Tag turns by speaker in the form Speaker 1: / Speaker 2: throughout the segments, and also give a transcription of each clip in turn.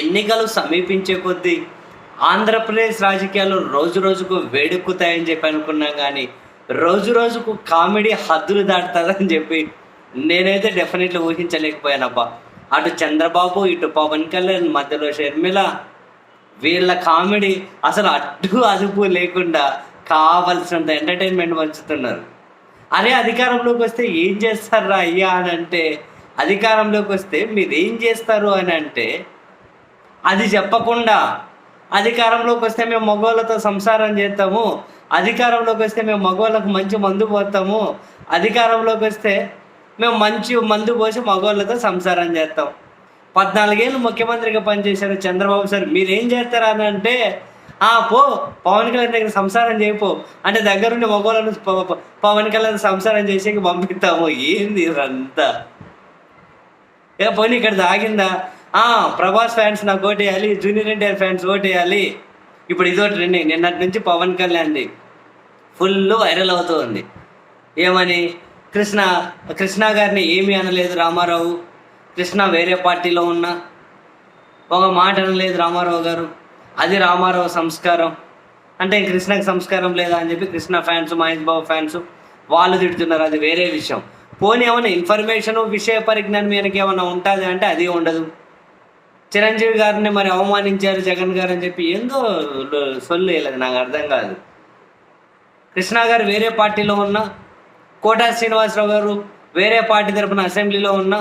Speaker 1: ఎన్నికలు సమీపించే కొద్దీ ఆంధ్రప్రదేశ్ రాజకీయాలు రోజు రోజుకు వేడెక్కుతాయని చెప్పి అనుకున్నాం కానీ రోజు రోజుకు కామెడీ హద్దులు దాటుతుందని చెప్పి నేనైతే డెఫినెట్లీ ఊహించలేకపోయానబ్బా. అటు చంద్రబాబు ఇటు పవన్ కళ్యాణ్ మధ్యలో షర్మిల వీళ్ళ కామెడీ అసలు అడ్డు అదుపు లేకుండా కావలసినంత ఎంటర్టైన్మెంట్ పంచుతున్నారు. అరే అధికారంలోకి వస్తే ఏం చేస్తారా అయ్యా అని అంటే అధికారంలోకి వస్తే మీరు ఏం చేస్తారు అని అంటే అది చెప్పకుండా అధికారంలోకి వస్తే మేము మగవాళ్ళతో సంసారం చేస్తాము. అధికారంలోకి వస్తే మేము మగవాళ్ళకు మంచి మందు పోతాము. అధికారంలోకి వస్తే మేము మంచి మందు పోసి మగవాళ్ళతో సంసారం చేస్తాం. పద్నాలుగేళ్ళు ముఖ్యమంత్రిగా పనిచేశారు చంద్రబాబు సార్. మీరేం చేస్తారా అని అంటే "ఆ, పో పవన్ కళ్యాణ్ దగ్గర సంసారం చేయపో అంటే దగ్గరుండి మగవాళ్ళను ప- పవన్ కళ్యాణ్ సంసారం చేసేకి పంపిస్తాము. ఏంది ఇదంతా? ఏ పోనీ ఇక్కడ దాగిందా ప్రభాస్ ఫ్యాన్స్ నాకు ఓటేయాలి జూనియర్ ఎన్టీఆర్ ఫ్యాన్స్ ఓటేయాలి. ఇప్పుడు ఇదో ట్రెండింగ్ నిన్నటి నుంచి పవన్ కళ్యాణ్ది ఫుల్ వైరల్ అవుతూ ఉంది ఏమని? కృష్ణ కృష్ణ గారిని ఏమీ అనలేదు రామారావు. కృష్ణ వేరే పార్టీలో ఉన్న. ఒక మాట అనలేదు రామారావు గారు. అది రామారావు సంస్కారం. అంటే కృష్ణకి సంస్కారం లేదా అని చెప్పి కృష్ణ ఫ్యాన్స్ మహేష్ బాబు ఫ్యాన్స్ వాళ్ళు తిడుతున్నారు. అది వేరే విషయం. పోనీ ఏమైనా ఇన్ఫర్మేషన్ విషయ పరిజ్ఞానం ఈయనకి ఏమైనా ఉంటుంది అంటే అది ఉండదు. చిరంజీవి గారిని మరి అవమానించారు జగన్ గారు అని చెప్పి ఏందో సొల్లు వేయలేదు. నాకు అర్థం కాదు. కృష్ణ గారు వేరే పార్టీలో ఉన్నా కోటా శ్రీనివాసరావు గారు వేరే పార్టీ తరపున అసెంబ్లీలో ఉన్నా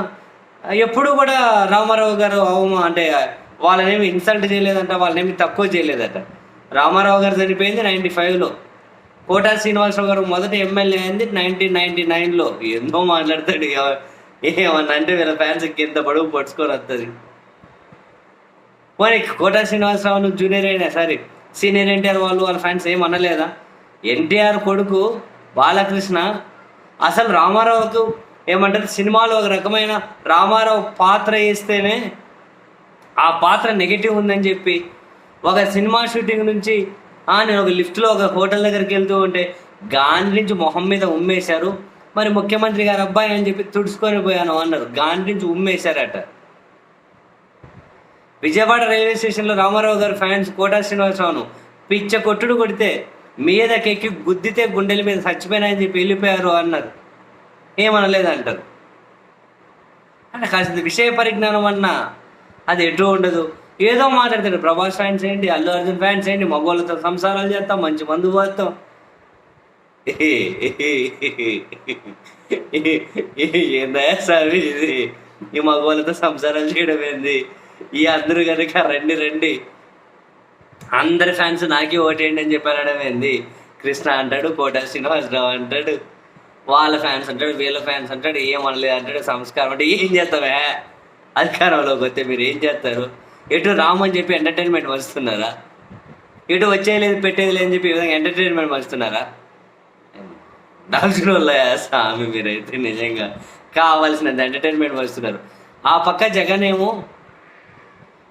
Speaker 1: ఎప్పుడు కూడా రామారావు గారు అవమా అంటే వాళ్ళనేమి ఇన్సల్ట్ చేయలేదంట వాళ్ళనేమి తక్కువ చేయలేదట. రామారావు గారు చనిపోయింది నైంటీ ఫైవ్లో. కోటా శ్రీనివాసరావు గారు మొదటి ఎమ్మెల్యే అయింది నైన్టీన్ నైన్టీ నైన్లో. ఎంతో మాట్లాడతాడు ఏమన్నా అంటే వీళ్ళ ఫ్యాన్స్ కింద పడుగు పడుచుకొని వస్తుంది పోనీ కోటా శ్రీనివాసరావు జూనియర్ అయినా సరే సీనియర్ ఎన్టీఆర్ వాళ్ళు వాళ్ళ ఫ్యాన్స్ ఏం అనలేదా? ఎన్టీఆర్ కొడుకు బాలకృష్ణ అసలు రామారావుకు ఏమంటారు సినిమాలో ఒక రకమైన రామారావు పాత్ర వేస్తేనే ఆ పాత్ర నెగిటివ్ ఉందని చెప్పి ఒక సినిమా షూటింగ్ నుంచి "ఆ, నేను ఒక లిఫ్ట్లో ఒక హోటల్ దగ్గరికి వెళ్తూ ఉంటే గాంధీ నుంచి మొహం మీద ఉమ్మేశారు. మరి ముఖ్యమంత్రి గారు అబ్బాయి అని చెప్పి తుడుచుకొని పోయాను అన్నారు. గాంధీ నుంచి ఉమ్మేశారట. విజయవాడ రైల్వే స్టేషన్లో రామారావు గారు ఫ్యాన్స్ కోటా శ్రీనివాసరావును పిచ్చ కొట్టుడు కొడితే మీదకెక్కి గుద్దితే గుండెల మీద చచ్చిపోయినాయని చెప్పి వెళ్ళిపోయారు అన్నారు. ఏమనలేదు అంటారు అంటే కాస్త విషయ పరిజ్ఞానం అన్నా అది ఎటు ఉండదు. ఏదో మాట్లాడతాడు ప్రభాస్ ఫ్యాన్స్ ఏంటి అల్లు అర్జున్ ఫ్యాన్స్ ఏంటి మగవాళ్ళతో సంసారాలు చేస్తాం మంచి మందు పోతాం ఏందా సార్ ఇది? ఈ మగవాళ్ళతో సంసారాలు చేయడం ఏంది? ఈ అందరూ కనుక రండి రండి. అందరి ఫ్యాన్స్ నాకే ఓటేయండి అని చెప్పి ఏంది? కృష్ణ అంటాడు కోట శ్రీనివాసరావు అంటాడు వాళ్ళ ఫ్యాన్స్ అంటాడు వీళ్ళ ఫ్యాన్స్ అంటాడు ఏమనలేదు అంటాడు సంస్కారం అంటే ఏం చేస్తావే అధికారంలోకి వస్తే మీరు ఏం చేస్తారు? ఎటు రాము అని చెప్పి ఎంటర్టైన్మెంట్ వస్తున్నారా ఎటు వచ్చేయలేదు పెట్టేది లేదని చెప్పి ఈ విధంగా ఎంటర్టైన్మెంట్ వస్తున్నారా డాక్టర్ వల్ల స్వామి మీరైతే నిజంగా? కావాల్సినంత ఎంటర్టైన్మెంట్ వస్తున్నారు ఆ పక్క జగన్ ఏమో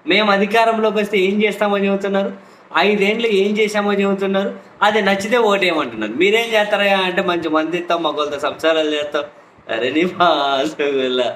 Speaker 1: మేము అధికారంలోకి వస్తే ఏం చేస్తామో చెబుతున్నారు? ఐదేండ్లు ఏం చేశామో చెబుతున్నారు? అది నచ్చితే ఓటేయమంటున్నారు. మీరేం చేస్తారా అంటే మంచి మంది ఇస్తాం మగవాళ్ళతో సంసారాలు చేస్తాం. అరే నీ మాసగుల్లా